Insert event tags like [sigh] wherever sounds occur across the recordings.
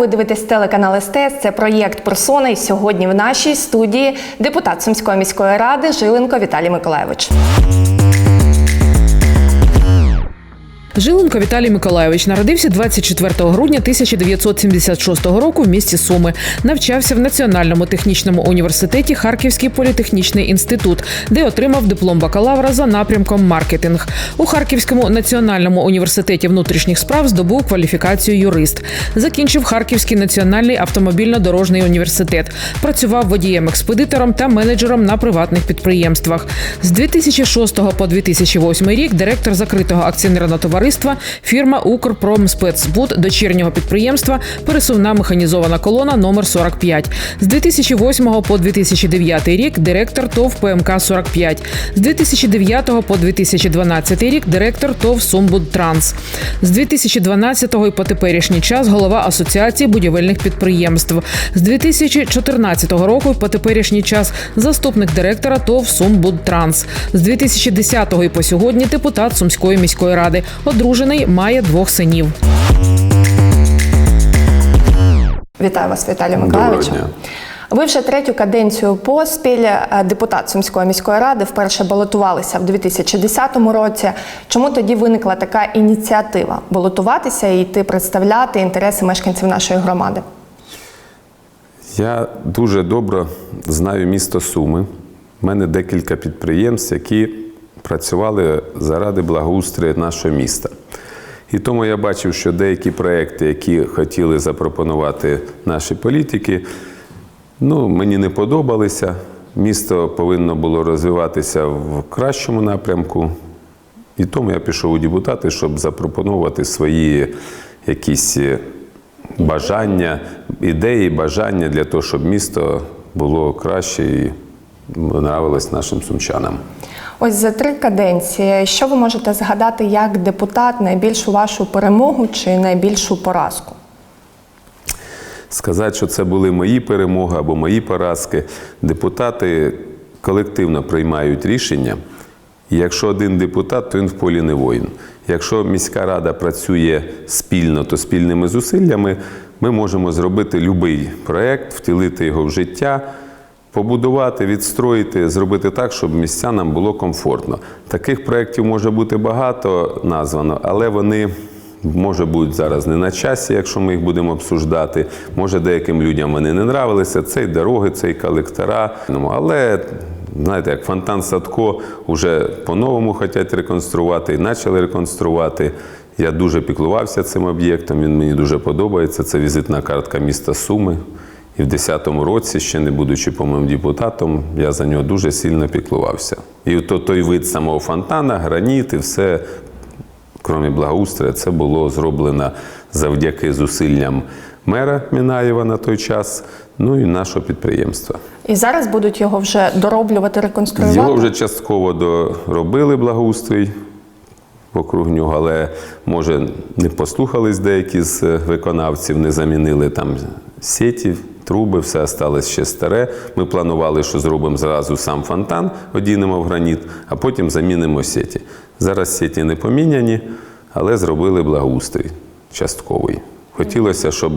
Ви дивитесь телеканал СТС. Це проєкт Персона. І сьогодні в нашій студії депутат Сумської міської ради Жиленко Віталій Миколаєвич. Жиленко Віталій Миколайович народився 24 грудня 1976 року в місті Суми. Навчався в Національному технічному університеті Харківський політехнічний інститут, де отримав диплом бакалавра за напрямком маркетинг. У Харківському національному університеті внутрішніх справ здобув кваліфікацію юрист. Закінчив Харківський національний автомобільно-дорожний університет. Працював водієм-експедитором та менеджером на приватних підприємствах. З 2006 по 2008 рік директор закритого акціонерного товариства фірма Укрпромспецбуд дочірнього підприємства Пересувна механізована колона номер 45 З 2008 по 2009 рік директор ТОВ ПМК 45 З 2009 по 2012 рік директор ТОВ Сумбудтранс. З 2012 і по теперішній час голова Асоціації будівельних підприємств. З 2014 року і по теперішній час заступник директора ТОВ Сумбудтранс. З 2010 і по сьогодні депутат Сумської міської ради. Одружений, має двох синів. Вітаю вас, Віталій Доброго дня. Ви вже третю каденцію поспіль е, депутат Сумської міської ради. Вперше балотувалися в 2010 році. Чому тоді виникла така ініціатива балотуватися і йти представляти інтереси мешканців нашої громади? Я дуже добре знаю місто Суми. У мене декілька підприємств, які працювали заради благоустрою нашого міста. І тому я бачив, що деякі проекти, які хотіли запропонувати наші політики, ну, мені не подобалися. Місто повинно було розвиватися в кращому напрямку. І тому я пішов у депутати, щоб запропонувати свої якісь бажання, ідеї, бажання для того, щоб місто було краще і нравилось нашим сумчанам. Ось за три каденції, що ви можете згадати як депутат найбільшу вашу перемогу чи найбільшу поразку? Сказати, що це були мої перемоги або мої поразки. Депутати колективно приймають рішення. Якщо один депутат, то він в полі не воїн. Якщо міська рада працює спільно, то спільними зусиллями ми можемо зробити будь-який проєкт, втілити його в життя, побудувати, відстроїти, зробити так, щоб містянам було комфортно. Таких проєктів може бути багато названо, але вони може будуть зараз не на часі, якщо ми їх будемо обсуждати. Може, деяким людям вони не нравилися. Це й дороги, це й колектора. Ну, Але знаєте, як фонтан Садко вже по-новому хочуть реконструвати і почали реконструвати. Я дуже піклувався цим об'єктом. Він мені дуже подобається. Це візитна картка міста Суми. І в 2010 році, ще не будучи, по-моєму, депутатом, я за нього дуже сильно піклувався. І то той вид самого фонтана, граніт і все, крім благоустрою, це було зроблено завдяки зусиллям мера Мінаєва на той час, ну і нашого підприємства. І зараз будуть його вже дороблювати, реконструювати? Його вже частково доробили благоустрій вокруг нього, але може не послухались деякі з виконавців, не замінили там сеті, труби, все осталось ще старе. Ми планували, що зробимо зразу сам фонтан, одінемо в граніт, а потім замінимо сіті. Зараз сіті не поміняні, але зробили благоустрій частковий. Хотілося, щоб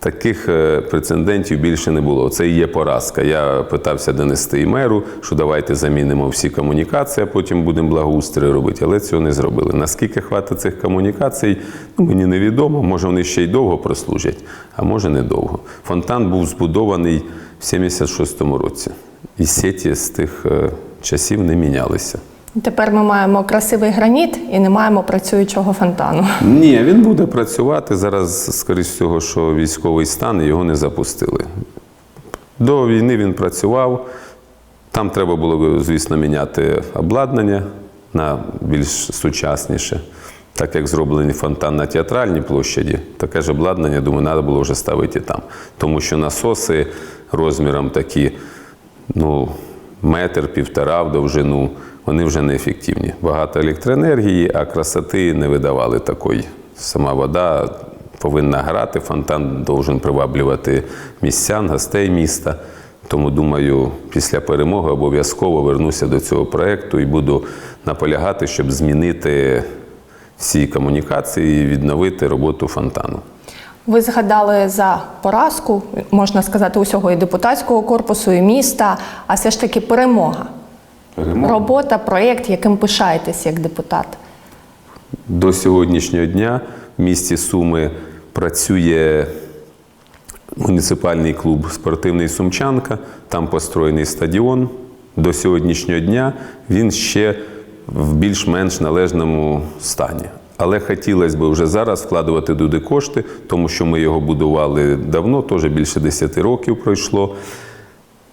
таких е, прецедентів більше не було. Це і є поразка. Я питався донести і меру, що давайте замінимо всі комунікації, а потім будемо благоустрій робити. Але цього не зробили. Наскільки хватить цих комунікацій, ну, мені невідомо. Може, вони ще й довго прослужать, а може недовго. Фонтан був збудований в 76-му році. І сеті з тих е, часів не мінялися. Тепер ми маємо красивий граніт і не маємо працюючого фонтану. Ні, він буде працювати зараз, скоріш всього, що військовий стан його не запустили. До війни він працював. Там треба було, звісно, міняти обладнання на більш сучасніше. Так як зроблений фонтан на театральній площаді, таке ж обладнання, думаю, треба було вже ставити там. Тому що насоси розміром такі, ну, метр, півтора в довжину, вони вже неефективні. Багато електроенергії, а красоти не видавали такої. Сама вода повинна грати, фонтан должен приваблювати містян, гостей міста. Тому думаю, після перемоги обов'язково вернуся до цього проєкту і буду наполягати, щоб змінити всі комунікації і відновити роботу фонтану. Ви згадали за поразку, можна сказати, усього і депутатського корпусу, і міста, а все ж таки перемога. Робота, проєкт, яким пишаєтесь як депутат. До сьогоднішнього дня в місті Суми працює муніципальний клуб Спортивний Сумчанка, там построєний стадіон. До сьогоднішнього дня він ще в більш-менш належному стані. Але хотілося б вже зараз вкладувати туди кошти, тому що ми його будували давно, теж більше 10 років пройшло.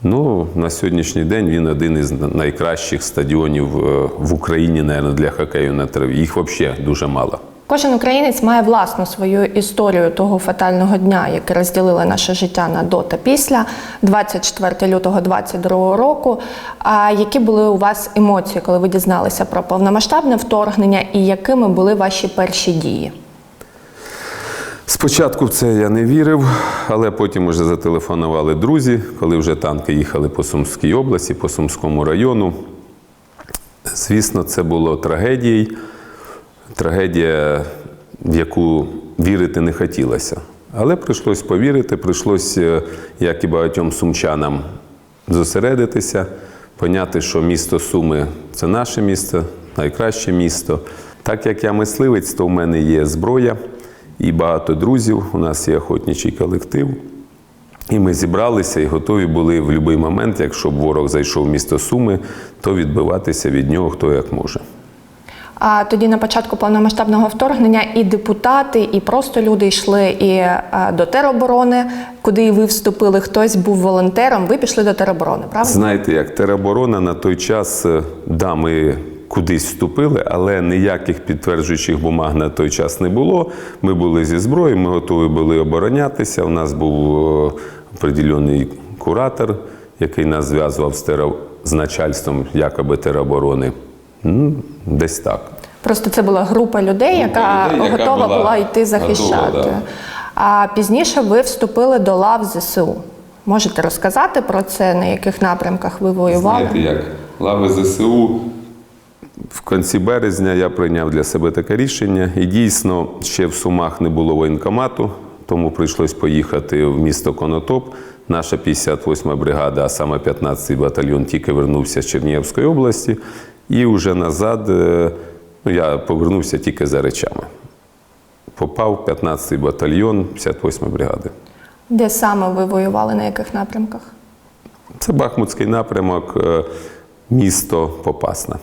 Ну, на сьогоднішній день він один із найкращих стадіонів е, в Україні, мабуть, для хокею на траві. Їх взагалі дуже мало. Кожен українець має власну свою історію того фатального дня, який розділили наше життя на до та після 24 лютого 22 року. А які були у вас емоції, коли ви дізналися про повномасштабне вторгнення, і якими були ваші перші дії? Спочатку в це я не вірив, але потім вже зателефонували друзі, коли вже танки їхали по Сумській області, по Сумському району. Звісно, це було трагедією. Трагедія, в яку вірити не хотілося. Але прийшлось повірити, прийшлось, е, як і багатьом сумчанам, зосередитися, поняти, що місто Суми це наше місто, найкраще місто. Так як я мисливець, то в мене є зброя і багато друзів. У нас є охотничий колектив. І ми зібралися і готові були в будь-який момент, якщо б ворог зайшов в місто Суми, то відбиватися від нього хто як може. А тоді на початку повномасштабного вторгнення і депутати, і просто люди йшли і е, до тероборони, куди і ви вступили. Хтось був волонтером. Ви пішли до тероборони, правда? Знаєте, як тероборона на той час, е, да, ми кудись вступили, але ніяких підтверджуючих бумаг на той час не було. Ми були зі зброєю, ми готові були оборонятися. У нас був е, определений куратор, який нас зв'язував з, теро... з начальством якоби тероборони. Ну, десь так. Просто це була група людей, яка, людей, яка готова була була йти захищати. готова, да. А пізніше ви вступили до лав ЗСУ. Можете розказати про це, на яких напрямках ви воювали? Знаєте, як лави ЗСУ. В кінці березня я прийняв для себе таке рішення, і дійсно ще в Сумах не було воєнкомату, тому прийшлось поїхати в місто Конотоп. Наша 58-ма бригада, а саме 15-й батальйон, тільки вернувся з Чернігівської області, і вже назад е, ну, я повернувся тільки за речами. Попав 15-й батальйон 58-ї бригади. Де саме ви воювали, на яких напрямках? Це Бахмутський напрямок, е, місто Попасна.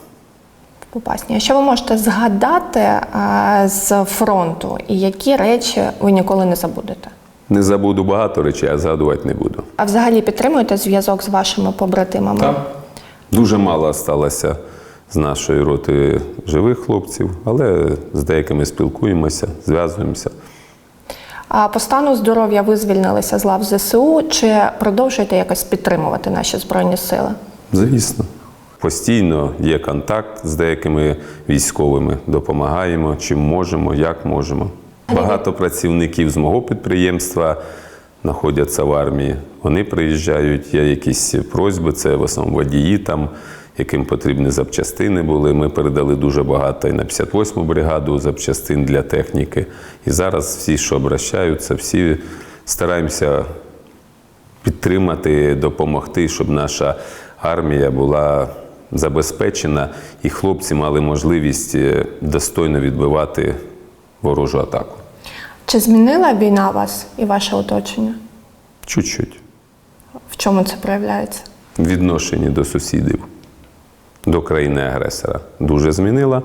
Попасні. А що ви можете згадати а, з фронту, і які речі ви ніколи не забудете? Не забуду багато речей, а згадувати не буду. А взагалі підтримуєте зв'язок з вашими побратимами? Дуже мало сталося з нашої роти живих хлопців, але з деякими спілкуємося, зв'язуємося. А по стану здоров'я ви звільнилися з лав ЗСУ чи продовжуєте якось підтримувати наші збройні сили? Звісно. Постійно є контакт з деякими військовими, допомагаємо, чим можемо, як можемо. Багато працівників з мого підприємства знаходяться в армії. Вони приїжджають, є якісь просьби, це в основному водії там, яким потрібні запчастини були. Ми передали дуже багато і на 58-му бригаду запчастин для техніки. І зараз всі, що обращаються, всі стараємося підтримати, допомогти, щоб наша армія була забезпечена і хлопці мали можливість е, достойно відбивати ворожу атаку. Чи змінила війна вас і ваше оточення? Чуть-чуть. В чому це проявляється? В відношенні до сусідів, до країни-агресора дуже змінила.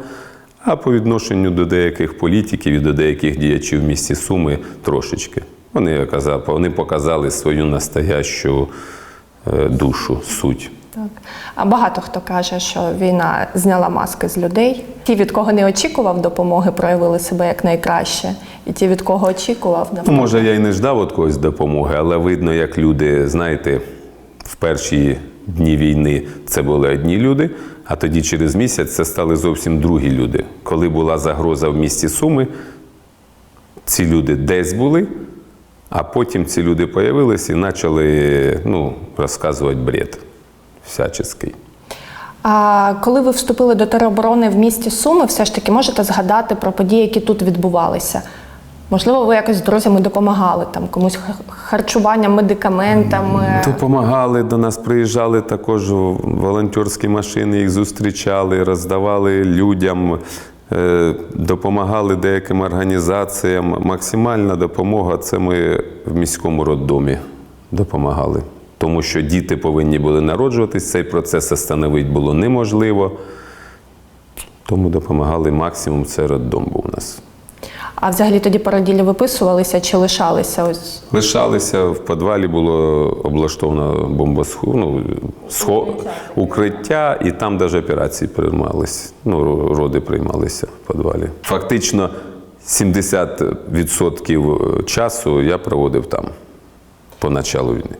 А по відношенню до деяких політиків і до деяких діячів в місті Суми трошечки. Вони, показали свою настоящу е, душу, суть. Так. А багато хто каже, що війна зняла маски з людей. Ті, від кого не очікував допомоги, проявили себе як найкраще. І ті, від кого очікував, Ну, може, я й не ждав від когось допомоги, але видно, як люди, знаєте, в перші дні війни це були одні люди, а тоді через місяць це стали зовсім другі люди. Коли була загроза в місті Суми, ці люди десь були, а потім ці люди появилися і почали ну, розказувати бред всяческий. А коли ви вступили до тероборони в місті Суми, все ж таки можете згадати про події, які тут відбувалися. Можливо, ви якось з друзями допомагали там комусь харчуванням, медикаментами. Допомагали до нас, приїжджали також волонтерські машини, їх зустрічали, роздавали людям, е, допомагали деяким організаціям. Максимальна допомога це ми в міському роддомі допомагали. Тому що діти повинні були народжуватись, цей процес остановити було неможливо. Тому допомагали максимум, це роддом був у нас. А взагалі тоді породілі виписувалися чи лишалися? Ось Лишалися в підвалі було облаштовано бомбосху, ну, схо, укриття, і там навіть операції приймались. Ну, роди приймалися в підвалі. Фактично 70% часу я проводив там по началу війни.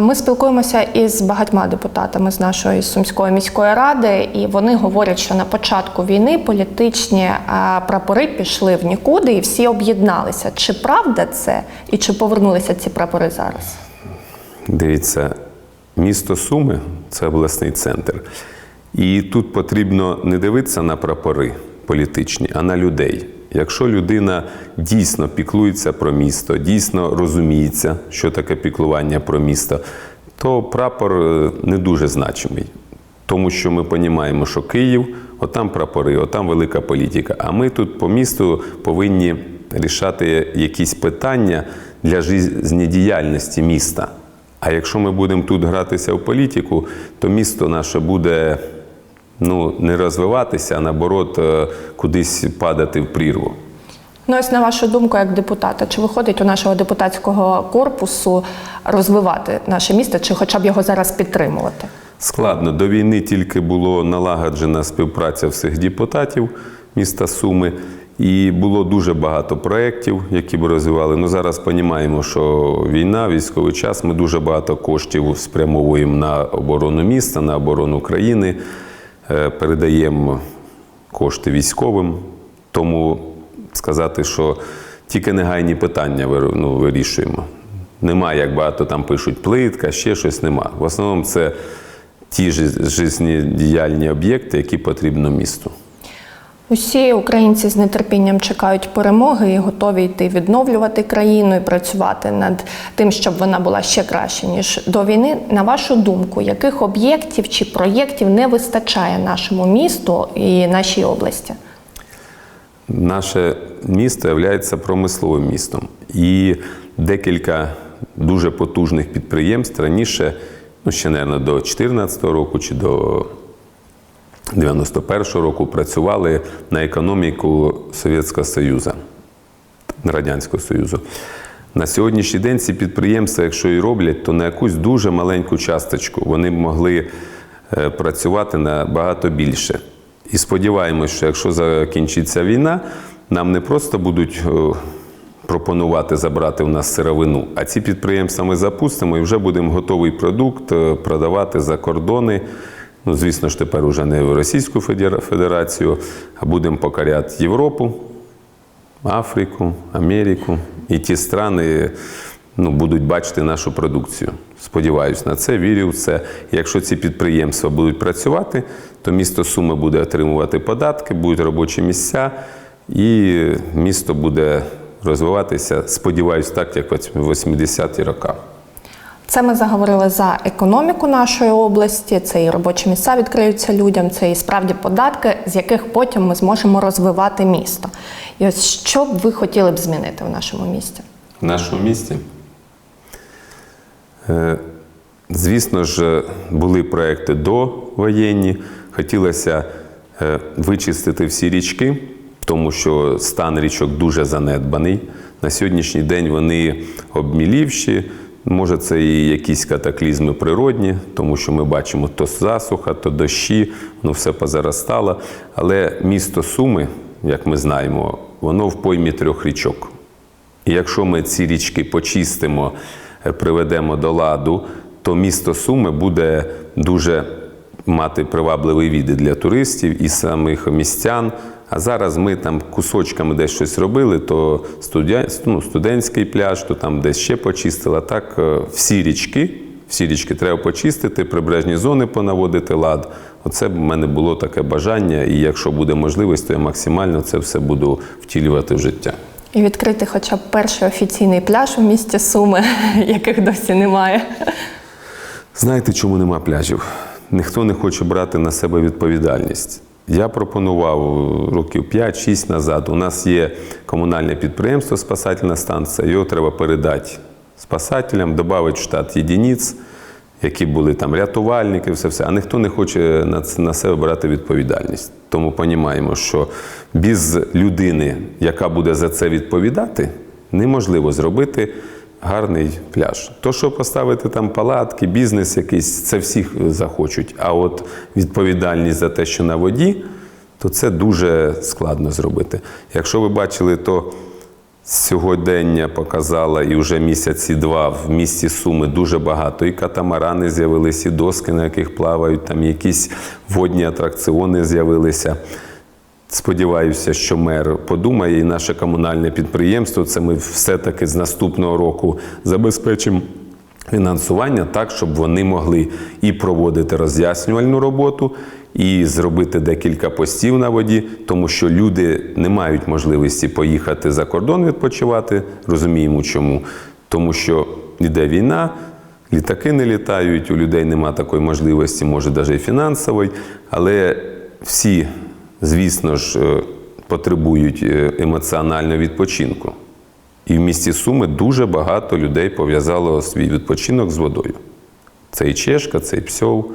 Ми спілкуємося із багатьма депутатами з нашої Сумської міської ради, і вони говорять, що на початку війни політичні прапори пішли в нікуди і всі об'єдналися. Чи правда це і чи повернулися ці прапори зараз? Дивіться, місто Суми це обласний центр. І тут потрібно не дивитися на прапори політичні, а на людей. Якщо людина дійсно піклується про місто, дійсно розуміється, що таке піклування про місто, то прапор е, не дуже значимий. Тому що ми розуміємо, що Київ, отам прапори, отам велика політика. А ми тут по місту повинні рішати якісь питання для життєдіяльності міста. А якщо ми будемо тут гратися в політику, то місто наше буде ну, не розвиватися, а наоборот, е, кудись падати в прірву. Ну, ось на вашу думку, як депутата, чи виходить у нашого депутатського корпусу розвивати наше місто, чи хоча б його зараз підтримувати? Складно. До війни тільки було налагоджена співпраця всіх депутатів міста Суми, і було дуже багато проєктів, які б розвивали. Ну зараз розуміємо, що війна, військовий час, ми дуже багато коштів спрямовуємо на оборону міста, на оборону країни, передаємо кошти військовим. Тому сказати, що тільки негайні питання ну, вирішуємо. Нема, як багато там пишуть, плитка, ще щось нема. В основному це ті ж жизнєдіяльні об'єкти, які потрібно місту. Усі українці з нетерпінням чекають перемоги і готові йти відновлювати країну і працювати над тим, щоб вона була ще краще ніж до війни. На вашу думку, яких об'єктів чи проєктів не вистачає нашому місту і нашій області? Наше місто є промисловим містом. І декілька дуже потужних підприємств раніше, ну ще, мабуть, до 2014 року чи до 91-го року працювали на економіку Совєтського Союзу, Радянського Союзу. На сьогоднішній день ці підприємства, якщо і роблять, то на якусь дуже маленьку часточку вони могли е, працювати набагато більше. І сподіваємось, що якщо закінчиться війна, нам не просто будуть е, пропонувати забрати у нас сировину, а ці підприємства ми запустимо і вже будемо готовий продукт е, продавати за кордони. Ну, звісно ж, тепер уже не в Російську Федерацію, а будемо покоряти Європу, Африку, Америку. І ті страни ну, будуть бачити нашу продукцію. Сподіваюсь на це, вірю в це. Якщо ці підприємства будуть працювати, то місто Суми буде отримувати податки, будуть робочі місця, і місто буде розвиватися, сподіваюсь, так, як в 80-ті роки. Це ми заговорили за економіку нашої області. Це і робочі місця відкриються людям, це і справді податки, з яких потім ми зможемо розвивати місто. І ось що б ви хотіли б змінити в нашому місті? В нашому місті. Е, Звісно ж, були проекти довоєнні. Хотілося е, вичистити всі річки, тому що стан річок дуже занедбаний. На сьогоднішній день вони обмілівші. Може, це і якісь катаклізми природні, тому що ми бачимо то засуха, то дощі, воно все позаростало. Але місто Суми, як ми знаємо, воно в поймі трьох річок. І якщо ми ці річки почистимо, е, приведемо до ладу, то місто Суми буде дуже мати привабливий від для туристів і самих містян. А зараз ми там кусочками десь щось робили, то ну, студентський пляж, то там десь ще почистили. А Так е, всі річки, всі річки треба почистити, прибережні зони понаводити лад. Оце в мене було таке бажання, і якщо буде можливість, то я максимально це все буду втілювати в життя. І відкрити хоча б перший офіційний пляж у місті Суми, [laughs] яких досі немає. Знаєте, чому нема пляжів? Ніхто не хоче брати на себе відповідальність. Я пропонував років 5-6 назад. У нас є комунальне підприємство Спасательна станція. Його треба передати спасателям, додати штат єдиниць, які були там рятувальники, все все. А ніхто не хоче на, це- на себе брати відповідальність. Тому розуміємо, що без людини, яка буде за це відповідати, неможливо зробити гарний пляж. То, що поставити там палатки, бізнес якийсь, це всіх захочуть. А от відповідальність за те, що на воді, то це дуже складно зробити. Якщо ви бачили, то сьогодення показала і вже місяці два в місті Суми дуже багато. І катамарани з'явилися, і доски, на яких плавають, там якісь водні атракціони з'явилися. Сподіваюся, що мер подумає, і наше комунальне підприємство. Це ми все-таки з наступного року забезпечимо фінансування так, щоб вони могли і проводити роз'яснювальну роботу, і зробити декілька постів на воді, тому що люди не мають можливості поїхати за кордон відпочивати. Розуміємо, чому. Тому що йде війна, літаки не літають, у людей нема такої можливості, може навіть і фінансової, але всі звісно ж, е, потребують е, емоціонального відпочинку. І в місті Суми дуже багато людей пов'язало свій відпочинок з водою. Це і Чешка, це і Псьов,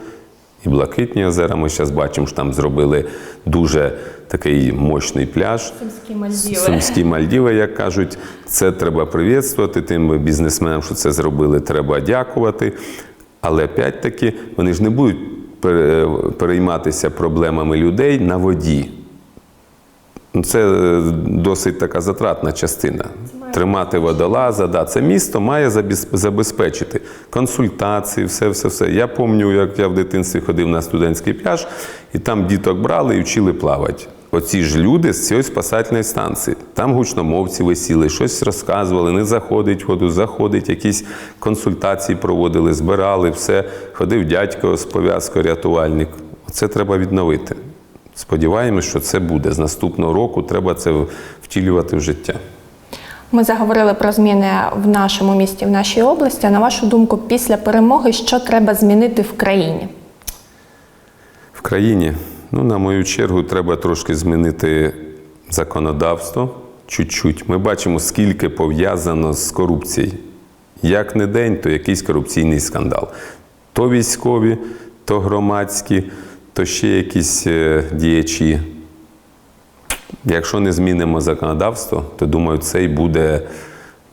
і Блакитні озера. Ми зараз бачимо, що там зробили дуже такий мощний пляж. Сумські Мальдіви. Сумські Мальдіви, як кажуть, це треба привітствувати тим бізнесменам, що це зробили, треба дякувати. Але опять-таки вони ж не будуть перейматися проблемами людей на воді. Ну, Це е, досить така затратна частина. Тримати водолаза, да, це місто має забезпечити консультації, все, все, все. Я пам'ятаю, як я в дитинстві ходив на студентський пляж, і там діток брали і вчили плавати. Оці ж люди з цієї спасательної станції. Там гучномовці висіли, щось розказували, не заходить воду, заходить, якісь консультації проводили, збирали, все. Ходив дядько з пов'язкою, рятувальник. Це треба відновити. Сподіваємось, що це буде. З наступного року треба це втілювати в життя. Ми заговорили про зміни в нашому місті, в нашій області. А На вашу думку, після перемоги, що треба змінити в країні? В країні, ну, на мою чергу, треба трошки змінити законодавство чуть-чуть. Ми бачимо, скільки пов'язано з корупцією. Як не день, то якийсь корупційний скандал. То військові, то громадські, то ще якісь е, діячі. Якщо не змінимо законодавство, то думаю, це і буде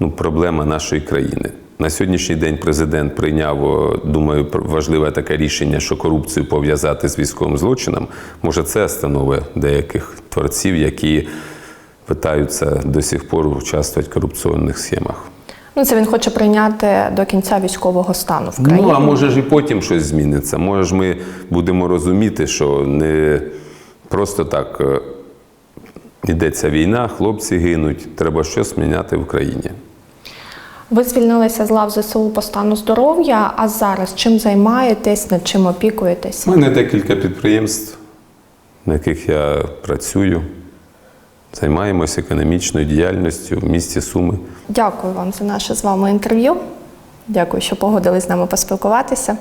ну, проблема нашої країни. На сьогоднішній день президент прийняв, думаю, важливе таке рішення, що корупцію пов'язати з військовим злочином. Може, це становить деяких творців, які питаються до сих пор участвувати в корупційних схемах. Ну, це він хоче прийняти до кінця військового стану в країні. Ну, а може ж і потім щось зміниться. Може ж ми будемо розуміти, що не просто так е, йдеться війна, хлопці гинуть, треба щось міняти в країні. Ви звільнилися з лав ЗСУ по стану здоров'я, а зараз чим займаєтесь, над чим опікуєтесь? У мене декілька підприємств, на яких я працюю. Займаємося економічною діяльністю в місті Суми. Дякую вам за наше з вами інтерв'ю. Дякую, що погодились з нами поспілкуватися.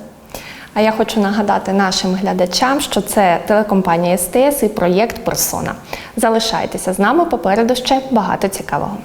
А я хочу нагадати нашим глядачам, що це телекомпанія СТС і проєкт Персона. Залишайтеся з нами попереду ще багато цікавого.